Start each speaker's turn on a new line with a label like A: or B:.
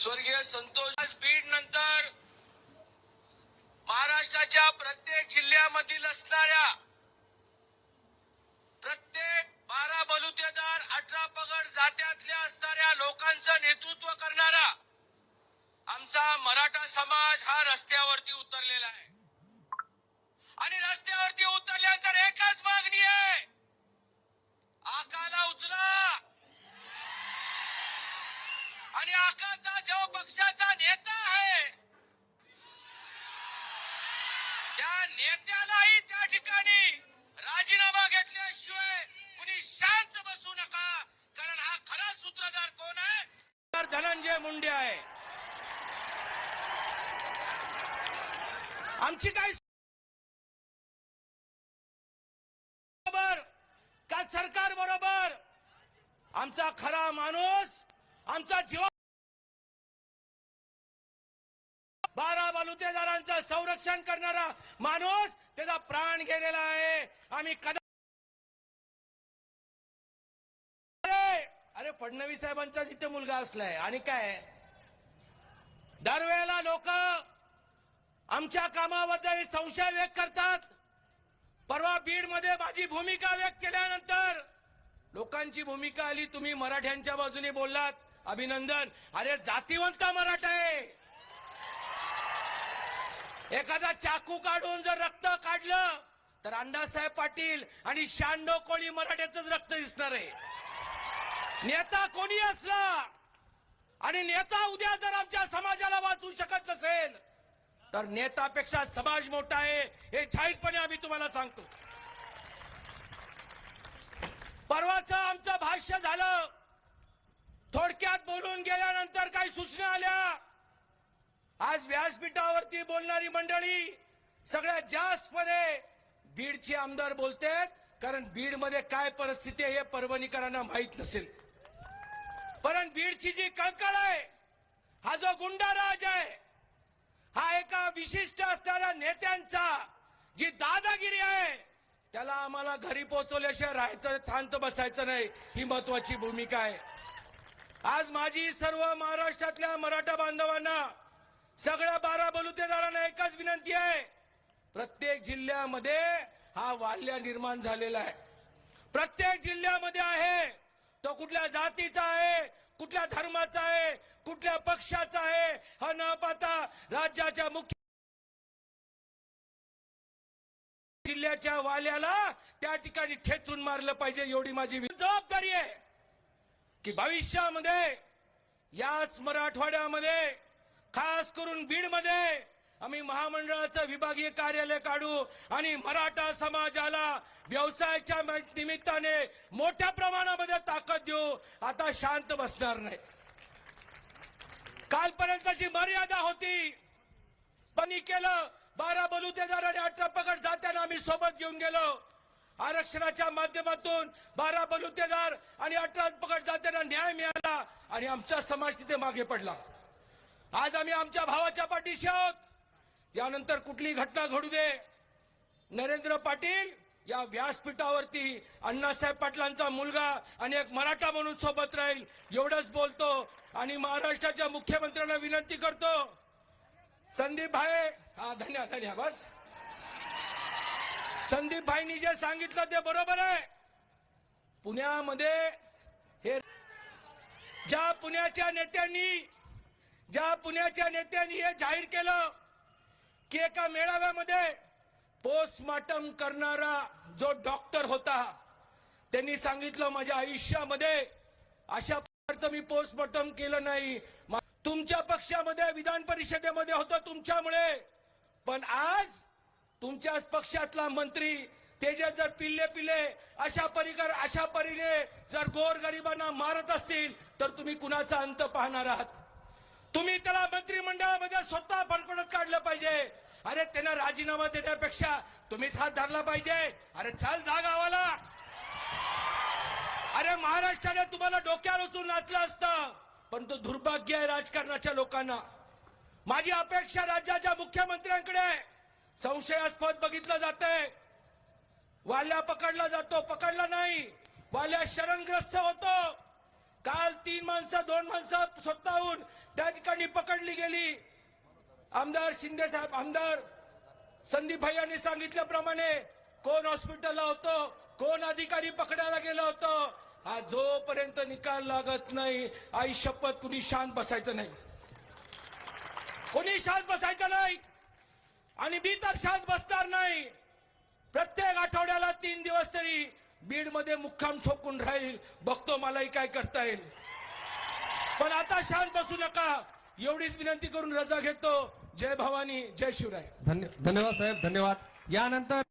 A: स्वर्गीय संतोष बीड नंतर महाराष्ट्राच्या प्रत्येक जिल्ह्यामधील असणाऱ्या प्रत्येक बारा बलुतेदार अठरा पगड जात्यातल्या असणाऱ्या लोकांचं नेतृत्व करणारा आमचा मराठा समाज हा रस्त्यावरती उतरलेला आहे. आणि रस्त्यावरती उतरल्यानंतर एकच मागणी आहे आकाला उचला आणि आकाचा जो पक्षाचा नेता आहे त्या नेत्यालाही त्या ठिकाणी राजीनामा घेतल्याशिवाय कुणी शांत बसू नका कारण हा खरा सूत्रधार कोण आहे? धनंजय मुंडे आहे. आमची काय का सरकार बरोबर? आमचा खरा माणूस आमचा जीवा बारा बलुतेदारांचं संरक्षण करणारा माणूस त्याचा प्राण गेलेला आहे. आम्ही कदा अरे! फडणवीस साहेबांचा जिथे मुलगा असलाय. आणि काय? दरवेळेला लोक आमच्या कामाबद्दल संशय व्यक्त करतात. परवा बीडमध्ये माझी भूमिका व्यक्त केल्यानंतर लोकांची भूमिका आली. तुम्ही मराठ्यांच्या बाजूने बोललात. अभिनंदन. अरे जातीवंत मराठा आहे. एखादा चाकू काढून जर रक्त काढलं तर अण्णासाहेब पाटील आणि शहाण्णव कोळी मराठ्याच रक्त दिसणार आहे. नेता कोणी असला आणि नेता उद्या जर आमच्या समाजाला वाचू शकत नसेल तर नेतापेक्षा समाज मोठा आहे हे जाहीरपणे आम्ही तुम्हाला सांगतो. परवाचं आमचं भाष्य झालं थोडक्यात बोलून गेल्यानंतर काही सूचना आल्या. आज व्यासपीठावर व्यासपीठावरती बोलणारी मंडळी सगळ्यात जास्तपणे बीडचे आमदार बोलतेत कारण बीडमध्ये काय परिस्थिती आहे हे परभणीकरांना माहीत नसेल. पण बीडची जी कळकळ आहे हा जो गुंडाराज आहे हा एका विशिष्ट असणाऱ्या नेत्यांचा जी दादागिरी आहे त्याला आम्हाला घरी पोहोचवल्याशिवाय राहायचं थांत बसायचं नाही ही महत्वाची भूमिका आहे. आज माझी सर्व महाराष्ट्रातल्या मराठा बांधवांना सगळ्या बारा बलुतेदारांना एकच विनंती आहे. प्रत्येक जिल्ह्यामध्ये हा वाल्या निर्माण झालेला आहे. प्रत्येक जिल्ह्यामध्ये आहे. तो कुठल्या जातीचा आहे कुठल्या धर्माचा आहे कुठल्या पक्षाचा आहे हा न पाहता राज्याच्या मुख्य जिल्ह्याच्या वाल्याला त्या ठिकाणी ठेचून मारलं पाहिजे एवढी माझी जबाबदारी आहे. की भविष्यामध्ये याच मराठवाड्यामध्ये खास करून बीडमध्ये आम्ही महामंडळाचं विभागीय कार्यालय काढू आणि मराठा समाजाला व्यवसायाच्या निमित्ताने मोठ्या प्रमाणामध्ये ताकद देऊ. आता शांत बसणार नाही. कालपर्यंतची मर्यादा होती. पण केलं. बारा बलुतेदार आणि अठरा पकड जाताना आम्ही सोबत घेऊन गेलो. आरक्षणाच्या माध्यमातून बारा बलुतेदार आणि अठरा पकड जात्यांना न्याय मिळाला आणि आमचा समाज तिथे मागे पडला. आज आम्ही आमच्या भावाच्या पाठीशी आहोत. यानंतर कुठली घटना घडू दे. नरेंद्र पाटील या व्यासपीठावरती अण्णासाहेब पाटलांचा मुलगा आणि एक मराठा म्हणून सोबत राहील एवढंच बोलतो. आणि महाराष्ट्राच्या मुख्यमंत्र्यांना विनंती करतो. संदीप भाई हा धन्य धन्या बस. संदीप भाईनी जे सांगितलं ते बरोबर आहे. पुण्यामध्ये हे ज्या पुण्याच्या नेत्यांनी ज्या पुण्याच्या नेत्यांनी हे जाहीर केलं की एका मेळाव्यामध्ये पोस्टमार्टम करणारा जो डॉक्टर होता त्यांनी सांगितलं माझ्या आयुष्यामध्ये अशा प्रकारचं मी पोस्टमार्टम केलं नाही. तुमच्या पक्षामध्ये विधान परिषदेमध्ये होतं तुमच्यामुळे. पण आज तुमच्याच पक्षातला मंत्री ते जर पिल्ले पिल्ले अशा परिकर अशा परीने जर गोरगरिबांना मारत असतील तर तुम्ही कुणाचा अंत पाहणार आहात? तुम्ही त्याला मंत्रिमंडळामध्ये स्वतः फडफडत काढलं पाहिजे. अरे त्यांना राजीनामा देण्यापेक्षा तुम्हीच हात धरला पाहिजे. अरे चल जा गावाला. अरे महाराष्ट्राने तुम्हाला डोक्यावर उचलून नाचलं असतं पण तो दुर्भाग्य आहे राजकारणाच्या लोकांना. माझी अपेक्षा राज्याच्या मुख्यमंत्र्यांकडे संशयास्पद बघितलं जातंय. वाल्या पकडला जातो पकडला नाही. वाल्या शरणग्रस्त होतो. माणसं दोन माणसं स्वतःहून त्या ठिकाणी पकडली गेली. आमदार शिंदे साहेब आमदार संदीप भाई यांनी सांगितल्याप्रमाणे कोण हॉस्पिटलला होतो कोण अधिकारी पकडायला गेलं होतं हा जोपर्यंत निकाल लागत नाही आई शपथ कुणी शांत बसायचं नाही. कोणी शांत बसायचं नाही. आणि मी तर शांत बसणार नाही. प्रत्येक आठवड्याला तीन दिवस तरी बीडमध्ये मुक्काम ठोकून राहील. बघतो मलाही काय करता येईल. पण आता शांत बसू नका. एवढीच विनंती करून रजा घेतो. जय भवानी जय शिवराय.
B: धन्यवाद साहेब धन्यवाद. यानंतर